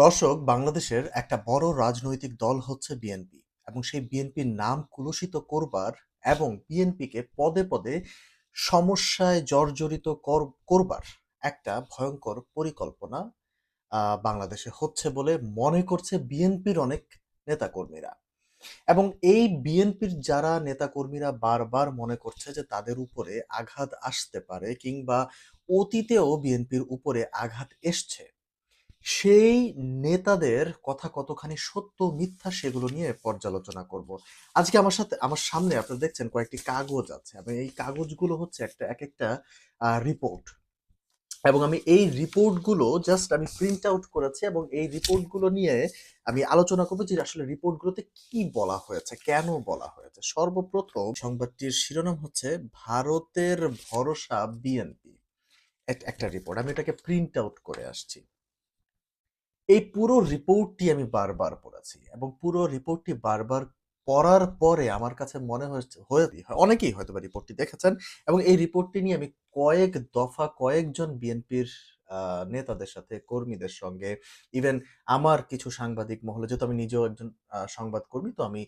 দর্শক, বাংলাদেশের একটা বড় রাজনৈতিক দল হচ্ছে বিএনপি এবং সেই বিএনপির নাম কুলুষিত করবার এবং বিএনপিকে পদে পদে সমস্যায় জর্জরিত কর- করবার একটা ভয়ঙ্কর পরিকল্পনা বাংলাদেশে হচ্ছে বলে মনে করছে বিএনপির অনেক নেতাকর্মীরা এবং এই বিএনপির যারা নেতাকর্মীরা বারবার মনে করছে যে তাদের উপরে আঘাত আসতে পারে কিংবা অতীতেও বিএনপির উপরে আঘাত এসছে সেই নেতাদের কথা কতখানি সত্য, মিথ্যা সেগুলো নিয়ে পর্যালোচনা করব। আজকে আমার সাথে, আমার সামনে আপনারা দেখছেন কয়েকটি কাগজ আছে। এবং এই কাগজগুলো হচ্ছে একটা এক একটা রিপোর্ট এবং আমি এই রিপোর্টগুলো জাস্ট আমি প্রিন্ট আউট করেছি এবং এই রিপোর্টগুলো নিয়ে আমি আলোচনা করব যে আসলে রিপোর্টগুলোতে কি বলা হয়েছে, কেন বলা হয়েছে। সর্বপ্রথম সংবাদটির শিরোনাম হচ্ছে, ভারতের ভরসা বিএনপি। একটা রিপোর্ট আমি এটাকে প্রিন্ট আউট করে আসছি। এই পুরো রিপোর্টটি আমি বারবার পড়েছি এবং পুরো রিপোর্টটি বারবার পড়ার পরে আমার কাছে মনে হয়েছে হয়ে অনেকেই হয়তো বা রিপোর্টটি দেখেছেন এবং এই রিপোর্টটি নিয়ে আমি কয়েক দফা কয়েকজন বিএনপির নেতাদের সাথে কর্মীদের সঙ্গে ইভেন আমার কিছু সাংবাদিক মহলে যেহেতু আমি নিজেও একজন আহ, সংবাদকর্মী তো আমি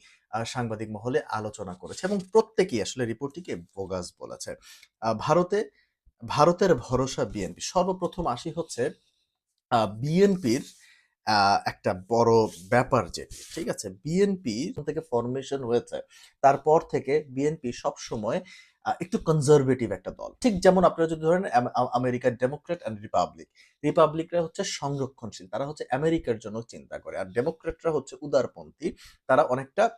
সাংবাদিক মহলে আলোচনা করেছি এবং প্রত্যেকেই আসলে রিপোর্টটিকে বোগাস বলেছে। ভারতে ভারতের ভরসা বিএনপি সর্বপ্রথম আসি হচ্ছে বিএনপির একটা বড় ব্যাপার যেটি, ঠিক আছে? বিএনপি থেকে ফরমেশন হয়েছে, তারপর থেকে বিএনপি সবসময় একটু কনজারভেটিভ একটা দল। ঠিক যেমন আপনারা যদি ধরেন, আম- আম- আমেরিকার ডেমোক্রেট অ্যান্ড রিপাবলিক রিপাবলিকরা হচ্ছে সংরক্ষণশীল, তারা হচ্ছে আমেরিকার জন্য চিন্তা করে, আর ডেমোক্রেটরা হচ্ছে উদারপন্থী, তারা অনেকটা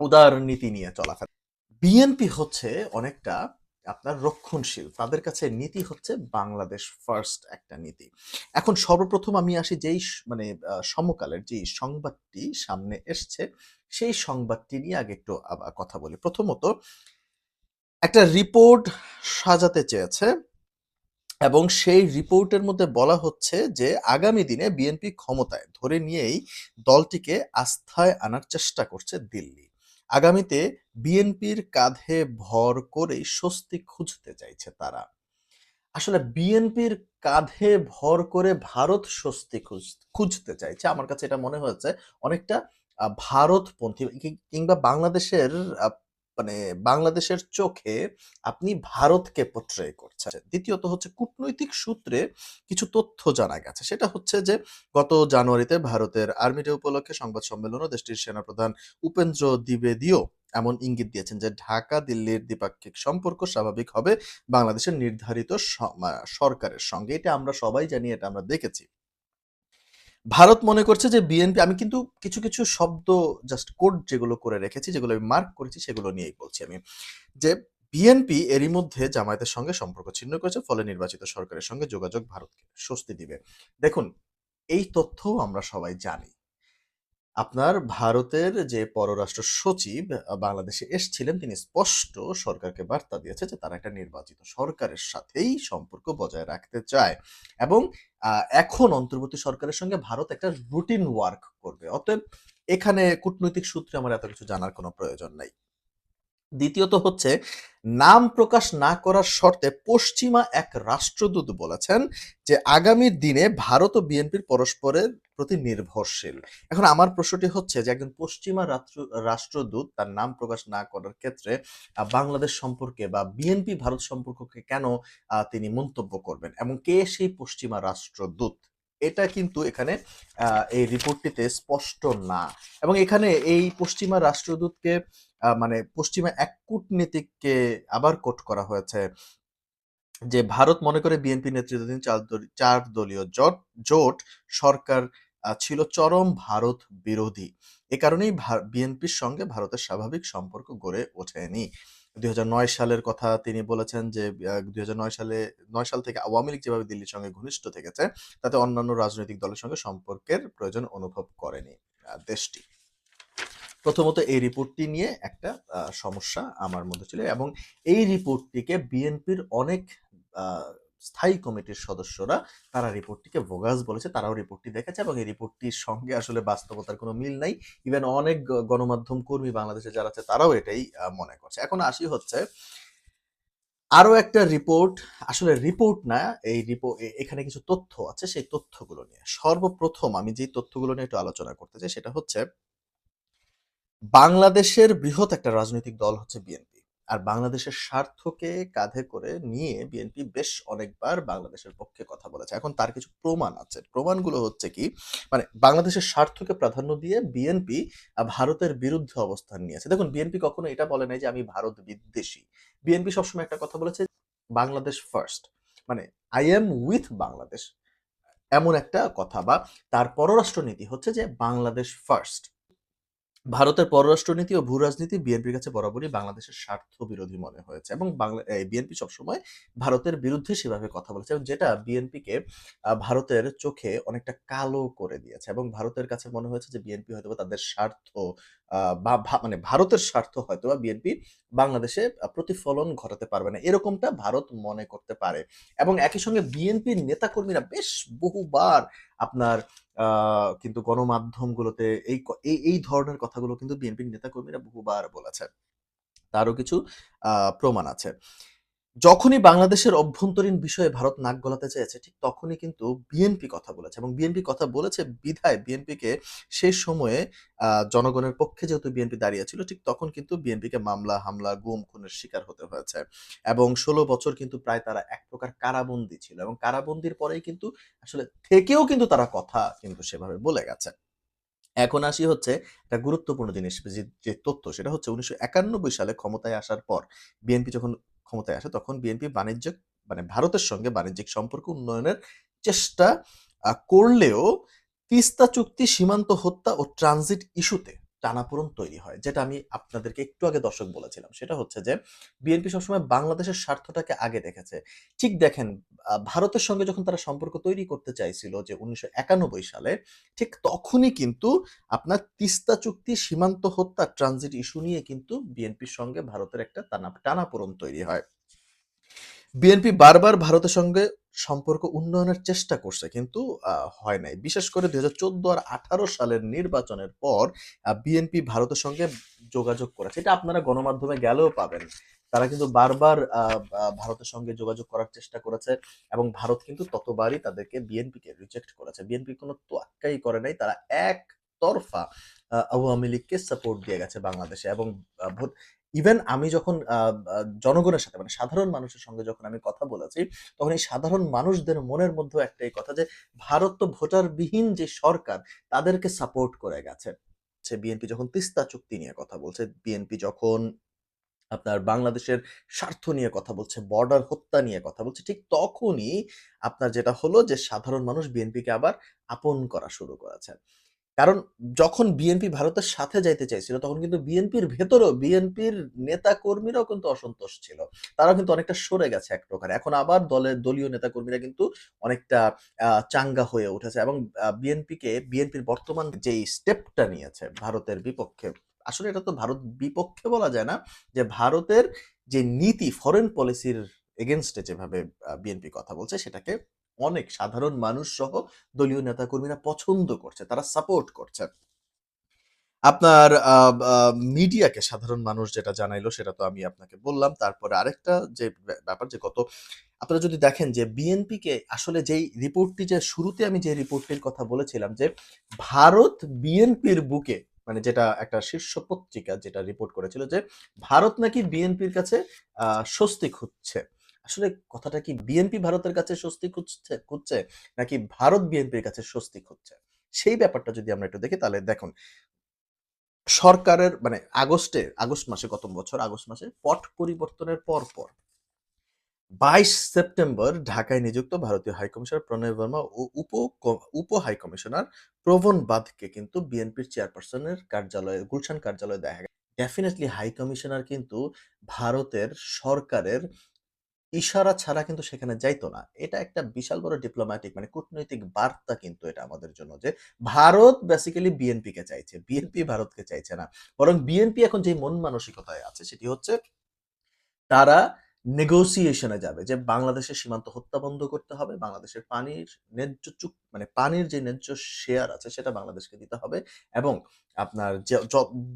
উদার নীতি নিয়ে চলাফেরা। বিএনপি হচ্ছে অনেকটা আপনার রক্ষণশীল। তাদের কাছে নীতি হচ্ছে বাংলাদেশ ফার্স্ট একটা নীতি। এখন সর্বপ্রথম আমি আসি যেই মানে সমকালের যে সংবাদটি সামনে এসছে, সেই সংবাদটি নিয়ে আগে একটু কথা বলি। প্রথমত, একটা রিপোর্ট সাজাতে চেয়েছে এবং সেই রিপোর্টের মধ্যে বলা হচ্ছে যে আগামী দিনে বিএনপি ক্ষমতায় ধরে নিয়েই দলটিকে আস্থায় আনার চেষ্টা করছে দিল্লি। আগামীতে বিএনপির কাঁধে ভর করে স্বস্তি খুঁজতে চাইছে তারা। আসলে বিএনপির কাঁধে ভর করে ভারত স্বস্তি খুঁজ- খুঁজতে চাইছে। আমার কাছে এটা মনে হয়েছে অনেকটা ভারতপন্থী কিংবা বাংলাদেশের মানে বাংলাদেশের চোখে আপনি ভারতকে পোট্রে করছেন। দ্বিতীয়ত হচ্ছে কূটনৈতিক সূত্রে কিছু তথ্য জানা গেছে। সেটা হচ্ছে যে, গত জানুয়ারিতে ভারতের আর্মি ডে উপলক্ষে সংবাদ সম্মেলনে দেশটির সেনাপ্রধান উপেন্দ্র দ্বিবেদীও এমন ইঙ্গিত দিয়েছেন যে, ঢাকা, দিল্লির দ্বিপাক্ষিক সম্পর্ক স্বাভাবিক হবে বাংলাদেশের নির্ধারিত সরকারের সঙ্গে। এটা আমরা সবাই জানি, এটা আমরা দেখেছি। ভারত মনে করছে যে বিএনপি আমি কিন্তু কিছু কিছু শব্দ জাস্ট কোড যেগুলো করে রেখেছি, যেগুলো আমি মার্ক করেছি, সেগুলো নিয়েই বলছি আমি। যে বিএনপি এরই মধ্যে জামায়াতের সঙ্গে সম্পর্ক ছিন্ন করেছে, ফলে নির্বাচিত সরকারের সঙ্গে যোগাযোগ ভারতকে স্বস্তি দিবে। দেখুন, এই তথ্যও আমরা সবাই জানি। আপনার ভারতের যে পররাষ্ট্র সচিব বাংলাদেশে এসেছিলেন, তিনি স্পষ্ট সরকারকে বার্তা দিয়েছে যে তারা একটা নির্বাচিত সরকারের সাথেই সম্পর্ক বজায় রাখতে চায় এবং এখন অন্তর্বর্তী সরকারের সঙ্গে ভারত একটা রুটিন ওয়ার্ক করবে। অতএব এখানে কূটনৈতিক সূত্রে আমার এত কিছু জানার কোনো প্রয়োজন নাই। দ্বিতীয়ত হচ্ছে, নাম প্রকাশ না করার শর্তে পশ্চিমা এক রাষ্ট্রদূত বলেছেন যে আগামী দিনে ভারত ও বিএনপির পরস্পরের প্রতি নির্ভরশীল। এখন আমার প্রশ্নটি হচ্ছে যে একজন পশ্চিমা রাষ্ট্র- রাষ্ট্রদূত তার নাম প্রকাশ না করার ক্ষেত্রে বাংলাদেশ সম্পর্কে বা বিএনপি ভারত সম্পর্ককে কেন তিনি মন্তব্য করবেন এবং কে সেই পশ্চিমা রাষ্ট্রদূত? এটা কিন্তু এখানে এই রিপোর্টটিতে স্পষ্ট না। এবং এখানে এই পশ্চিমা রাষ্ট্রদূতকে মানে পশ্চিমা এক কূটনীতিককে আবার কোট করা হয়েছে যে ভারত মনে করে বিএনপি নেতৃত্বাধীন চার দল- চার দলীয় জোট জোট সরকার ছিল চরম ভারত বিরোধী। এ কারণেই বিএনপির সঙ্গে ভারতের স্বাভাবিক সম্পর্ক গড়ে ওঠেনি। দুই হাজার নয় সালের কথা তিনি বলেছেন যে দুই হাজার নয় সালে, নয় সাল থেকে আওয়ামী লীগ যেভাবে দিল্লির সঙ্গে ঘনিষ্ঠ থেকেছে, তাতে অন্যান্য রাজনৈতিক দলের সঙ্গে সম্পর্কের প্রয়োজন অনুভব করেনি দেশটি। প্রথমত এই রিপোর্টটি নিয়ে একটা সমস্যা আমার মধ্যে ছিল এবং এই রিপোর্টটিকে বিএনপির অনেক স্থায়ী কমিটির সদস্যরা, তারা রিপোর্টটিকে ভোগাস বলেছে, তারাও রিপোর্টটি দেখেছে এবং এই রিপোর্টটির সঙ্গে আসলে বাস্তবতার কোনো মিল নাই। ইভেন অনেক গণমাধ্যম কর্মী বাংলাদেশে যারা আছে, তারাও এটাই মনে করছে। এখন আসি হচ্ছে আরও একটা রিপোর্ট আসলে রিপোর্ট না, এই রিপোর্ট এখানে কিছু তথ্য আছে, সেই তথ্যগুলো নিয়ে। সর্বপ্রথম আমি যে তথ্যগুলো নিয়ে একটু আলোচনা করতে চাই, সেটা হচ্ছে, বাংলাদেশের বৃহৎ একটা রাজনৈতিক দল হচ্ছে বিএনপি আর বাংলাদেশের স্বার্থকে কাঁধে করে নিয়ে বিএনপি বেশ অনেকবার বাংলাদেশের পক্ষে কথা বলেছে। এখন তার কিছু প্রমাণ আছে। প্রমাণগুলো হচ্ছে কি মানে বাংলাদেশের স্বার্থকে প্রাধান্য দিয়ে বিএনপি ভারতের বিরুদ্ধে অবস্থান নিয়েছে। দেখুন, বিএনপি কখনো এটা বলে নাই যে আমি ভারত বিদ্বেষী। বিএনপি সবসময় একটা কথা বলেছে, বাংলাদেশ ফার্স্ট মানে আই এম উইথ বাংলাদেশ। এমন একটা কথা বা তার পররাষ্ট্র নীতি হচ্ছে যে বাংলাদেশ ফার্স্ট ভারতের পররাষ্ট্রনীতি ও ভূরাজনীতি বিএনপির কাছে বরাবরই বাংলাদেশের স্বার্থ বিরোধী মনে হয়েছে এবং বাংলা বিএনপি সবসময় ভারতের বিরুদ্ধে সেভাবে কথা বলেছে এবং যেটা বিএনপিকে ভারতের চোখে অনেকটা কালো করে দিয়েছে এবং ভারতের কাছে মনে হয়েছে যে বিএনপি হয়তো তাদের স্বার্থ বা মানে ভারতের স্বার্থ হয়তো বা বিএনপি বাংলাদেশে প্রতিফলন ঘটাতে পারবে না। এরকমটা ভারত মনে করতে পারে। এবং একই সঙ্গে বিএনপির নেতাকর্মীরা বেশ বহুবার আপনার কিন্তু গণমাধ্যমগুলোতে এই এই ধরনের কথাগুলো কিন্তু বিএনপির নেতাকর্মীরা বহুবার বলেছে। তারও কিছু প্রমাণ আছে। যখনই বাংলাদেশের অভ্যন্তরীণ বিষয়ে ভারত নাক গলাতে চেয়েছে, ঠিক তখনই কিন্তু বিএনপি কথা বলেছে এবং বিএনপি কথা বলেছে বিধায় বিএনপিকে সেই সময়ে জনগণের পক্ষে যেহেতু বিএনপি দাঁড়িয়েছিল ঠিক তখন কিন্তু বিএনপিকে মামলা, হামলা, গুম, খুনের শিকার হতে হয়েছে এবং ষোলো বছর কিন্তু প্রায় তারা এক প্রকার কারাবন্দী ছিল এবং কারাবন্দির পরেই কিন্তু আসলে থেকেও কিন্তু তারা কথা কিন্তু সেভাবে বলে গেছে। এখন আসি হচ্ছে একটা গুরুত্বপূর্ণ জিনিস, যে তথ্য সেটা হচ্ছে উনিশশো একানব্বই সালে ক্ষমতায় আসার পর বিএনপি যখন ক্ষমতায় আসে, তখন বিএনপি বাণিজ্যিক মানে ভারতের সঙ্গে বাণিজ্যিক সম্পর্ক উন্নয়নের চেষ্টা করলেও তিস্তা চুক্তি সীমান্ত হত্যা ও ট্রানজিট ইস্যুতে টানাপোড়ন তৈরি হয়, যেটা আমি আপনাদেরকে একটু আগে দর্শক বলেছিলাম। সেটা হচ্ছে যে, বিএনপি সবসময় বাংলাদেশের স্বার্থটাকে আগে দেখেছে। ঠিক দেখেন ভারতের সঙ্গে যখন তারা সম্পর্ক তৈরি করতে চাইছিল যে, উনিশশো একানব্বই সালে, ঠিক তখনই কিন্তু আপনার তিস্তা চুক্তি, সীমান্ত হত্যা, ট্রানজিট ইস্যু নিয়ে কিন্তু বিএনপির সঙ্গে ভারতের একটা টানা, টানাপোড়ন তৈরি হয়। বিএনপি বারবার ভারতের সঙ্গে সম্পর্ক উন্নয়নের চেষ্টা করছে, কিন্তু হয় নাই। বিশেষ করে দুই হাজার চোদ্দ আর আঠারো সালের নির্বাচনের পর বিএনপি ভারতের সঙ্গে যোগাযোগ করেছে এটা আপনারা গণমাধ্যমে গেলেও পাবেন। তারা কিন্তু বারবার ভারতের সঙ্গে যোগাযোগ করার চেষ্টা করেছে এবং ভারত কিন্তু ততবারই তাদেরকে বিএনপিকে রিজেক্ট করেছে। বিএনপি কোনো তোয়াক্কাই করে নাই, তারা এক তরফা আওয়ামী লীগকে সাপোর্ট দিয়ে গেছে বাংলাদেশে এবং ইভেন আমি যখন জনগণের সাথে মানে সাধারণ মানুষের সঙ্গে যখন আমি কথা বলেছি, তখন এই সাধারণ মানুষদের মনের মধ্যে একটাই কথা যে, ভারত তো ভোটারবিহীন যে সরকার, তাদেরকে সাপোর্ট করে গেছে। সে বিএনপি যখন তিস্তা চুক্তি নিয়ে কথা বলছে বিএনপি যখন আপনার বাংলাদেশের স্বার্থ নিয়ে কথা বলছে বর্ডার হত্যা নিয়ে কথা বলছে, ঠিক তখনই আপনার যেটা হলো যে, সাধারণ মানুষ বিএনপিকে আবার আপন করা শুরু করেছে। কারণ যখন বিএনপি ভারতের সাথে যাইতে চাইছিল, তখন কিন্তু বিএনপির ভেতরেও বিএনপির নেতা কর্মীরাও কিন্তু অসন্তোষ ছিল। তারা কিন্তু অনেকটা সরে গেছে এক প্রকার। এখন আবার দলের দলীয় নেতা কর্মীরা কিন্তু অনেকটা চাঙ্গা হয়ে উঠেছে এবং বিএনপিকে বিএনপির বর্তমান যেই স্টেপটা নিয়েছে ভারতের বিপক্ষে, আসলে এটা তো ভারত বিপক্ষে বলা যায় না, যে ভারতের যে নীতি ফরেন পলিসির এগেনস্টে যেভাবে বিএনপি কথা বলছে, সেটাকে অনেক সাধারণ মানুষ সহ দলীয় নেতাকর্মীরা পছন্দ করছে, তারা সাপোর্ট করছে। আপনার মিডিয়াকে সাধারণ মানুষ যেটা জানাইলো সেটা তো আমি আপনাকে বললাম। তারপরে আরেকটা যে ব্যাপার যে কত আপনারা যদি দেখেন যে বিএনপিকে আসলে যেই রিপোর্টটি যে শুরুতে আমি যে রিপোর্টটির কথা বলেছিলাম যে ভারত বিএনপির বুকে মানে যেটা একটা শীর্ষ পত্রিকা যেটা রিপোর্ট করেছিল যে ভারত নাকি বিএনপির কাছে স্বস্তি খুঁজছে আসলে কথাটা কি বিএনপি ভারতের কাছে স্বস্তি খুঁজছে খুঁজছে নাকি ভারত বিএনপির কাছে স্বস্তি খুঁজছে? সেই ব্যাপারটা যদি আমরা একটু দেখি তাহলে দেখুন, সরকারের মানে আগস্টে, আগস্ট মাসে গত বছর, আগস্ট মাসে পট পরিবর্তনের পর পর বাইশ সেপ্টেম্বর ঢাকায় নিযুক্ত ভারতীয় হাইকমিশনার প্রণয় বর্মা ও উপ উপ হাইকমিশনার প্রবণ বাদকে কিন্তু বিএনপির চেয়ারপারসনের কার্যালয়ে, গুলশান কার্যালয়ে দেখা গেছে। ডেফিনেটলি হাই কমিশনার কিন্তু ভারতের সরকারের ইশারা ছাড়া কিন্তু সেখানে যাইতো না। এটা একটা বিশাল বড় ডিপ্লোম্যাটিক মানে কূটনৈতিক বার্তা কিন্তু এটা আমাদের জন্য যে ভারত বেসিক্যালি বিএনপি কে চাইছে। বিএনপি ভারতকে চাইছে না। বরং বিএনপি এখন যে মন মানসিকতায় আছে সেটি হচ্ছে তারা নেগোসিয়েশনে যাবে, যে বাংলাদেশের সীমান্ত হত্যা বন্ধ করতে হবে, বাংলাদেশের পানির ন্যায্য চুক মানে পানির যে ন্যায্য শেয়ার আছে সেটা বাংলাদেশকে দিতে হবে এবং আপনার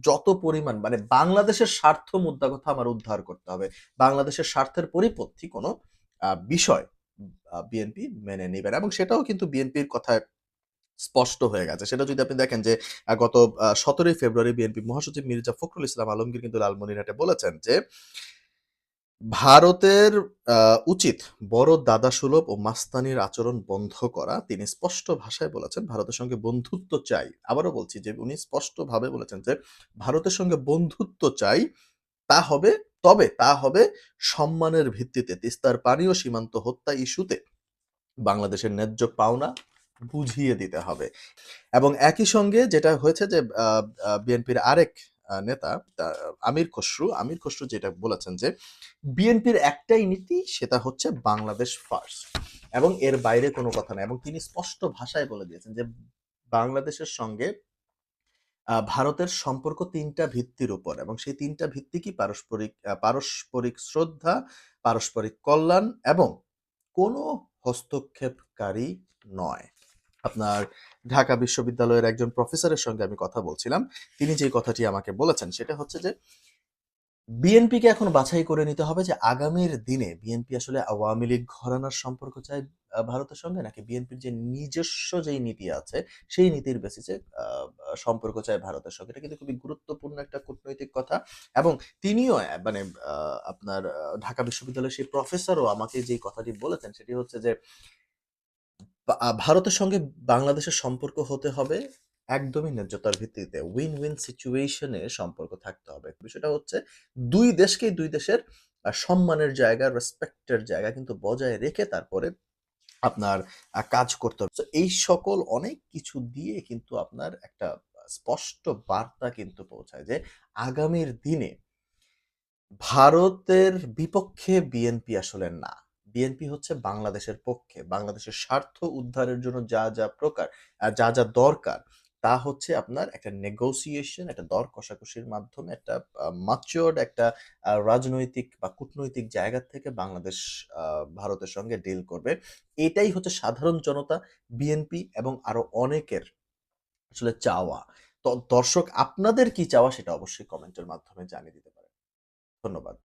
যত পরিমাণ মানে বাংলাদেশের স্বার্থ মুদ্রা কথা আমার উদ্ধার করতে হবে। বাংলাদেশের স্বার্থের পরিপন্থী কোনো বিষয় বিএনপি মেনে নেবে না এবং সেটাও কিন্তু বিএনপির কথায় স্পষ্ট হয়ে গেছে। সেটা যদি আপনি দেখেন যে গত সতেরোই ফেব্রুয়ারি বিএনপি মহাসচিব মির্জা ফখরুল ইসলাম আলমগীর কিন্তু লালমনিরহাটে বলেছেন যে ভারতের উচিত বড় দাদাসুলভ ও মাস্তানির আচরণ বন্ধ করা। তিনি স্পষ্ট ভাষায় বলেছেন, ভারতের সঙ্গে বন্ধুত্ব চাই। আবারও বলছি যে, উনি স্পষ্টভাবে বলেছেন যে, ভারতের সঙ্গে বন্ধুত্ব চাই, তা হবে, তবে তা হবে সম্মানের ভিত্তিতে। তিস্তার পানি ও সীমান্ত হত্যা ইস্যুতে বাংলাদেশের ন্যায্য পাওনা বুঝিয়ে দিতে হবে। এবং একই সঙ্গে যেটা হয়েছে যে বিএনপির আরেক নেতা আমির খসরু। আমির খসরু যেটা বলেছেন যে, বিএনপির একটাই নীতি, সেটা হচ্ছে বাংলাদেশ ফার্স্ট এবং এর বাইরে কোনো কথা নাই এবং তিনি স্পষ্ট ভাষায় বলে দিয়েছেন যে, বাংলাদেশের সঙ্গে ভারতের সম্পর্ক তিনটা ভিত্তির উপর এবং সেই তিনটা ভিত্তি কি? পারস্পরিক পারস্পরিক শ্রদ্ধা, পারস্পরিক কল্যাণ এবং কোনো হস্তক্ষেপকারী নয়। আপনার ঢাকা বিশ্ববিদ্যালয়ের একজন প্রফেসরের সঙ্গে আমি কথা বলছিলাম। তিনি যে কথাটি আমাকে বলেছেন, সেটা হচ্ছে যে, বিএনপিকে এখন বাছাই করে নিতে হবে যে, আগামীর দিনে বিএনপি আসলে আওয়ামী লীগ ঘরানার সম্পর্ক চায় ভারতের সঙ্গে, নাকি বিএনপির যে নিজস্ব যেই নীতি আছে, সেই নীতির বেসিসে সম্পর্ক চায় ভারতের সঙ্গে। এটা কিন্তু খুবই গুরুত্বপূর্ণ একটা কূটনৈতিক কথা। এবং তিনিও মানে আপনার ঢাকা বিশ্ববিদ্যালয়ের সেই প্রফেসরও আমাকে যে কথাটি বলেছেন, সেটি হচ্ছে যে ভারতের সঙ্গে বাংলাদেশের সম্পর্ক হতে হবে একদমই ন্যায্যতার ভিত্তিতে। উইন উইন সিচুয়েশনে সম্পর্ক থাকতে হবে। বিষয়টা হচ্ছে দুই দেশকেই দুই দেশের সম্মানের জায়গা রেসপেক্টের জায়গা কিন্তু বজায় রেখে তারপরে আপনার কাজ করতে হবে। এই সকল অনেক কিছু দিয়ে কিন্তু আপনার একটা স্পষ্ট বার্তা কিন্তু পৌঁছায় যে আগামীর দিনে ভারতের বিপক্ষে বিএনপি আসলে না। বিএনপি হচ্ছে বাংলাদেশের পক্ষে। বাংলাদেশের স্বার্থ উদ্ধারের জন্য যা যা প্রকার যা যা দরকার, তা হচ্ছে আপনার একটা নেগোসিয়েশন একটা দর কষাকষির মাধ্যমে, একটা মাচিওর্ড একটা রাজনৈতিক বা কূটনৈতিক জায়গা থেকে বাংলাদেশ ভারতের সঙ্গে ডিল করবে। এটাই হচ্ছে সাধারণ জনতা, বিএনপি এবং আরও অনেকের আসলে চাওয়া। তো দর্শক, আপনাদের কি চাওয়া সেটা অবশ্যই কমেন্টের মাধ্যমে জানিয়ে দিতে পারেন। ধন্যবাদ।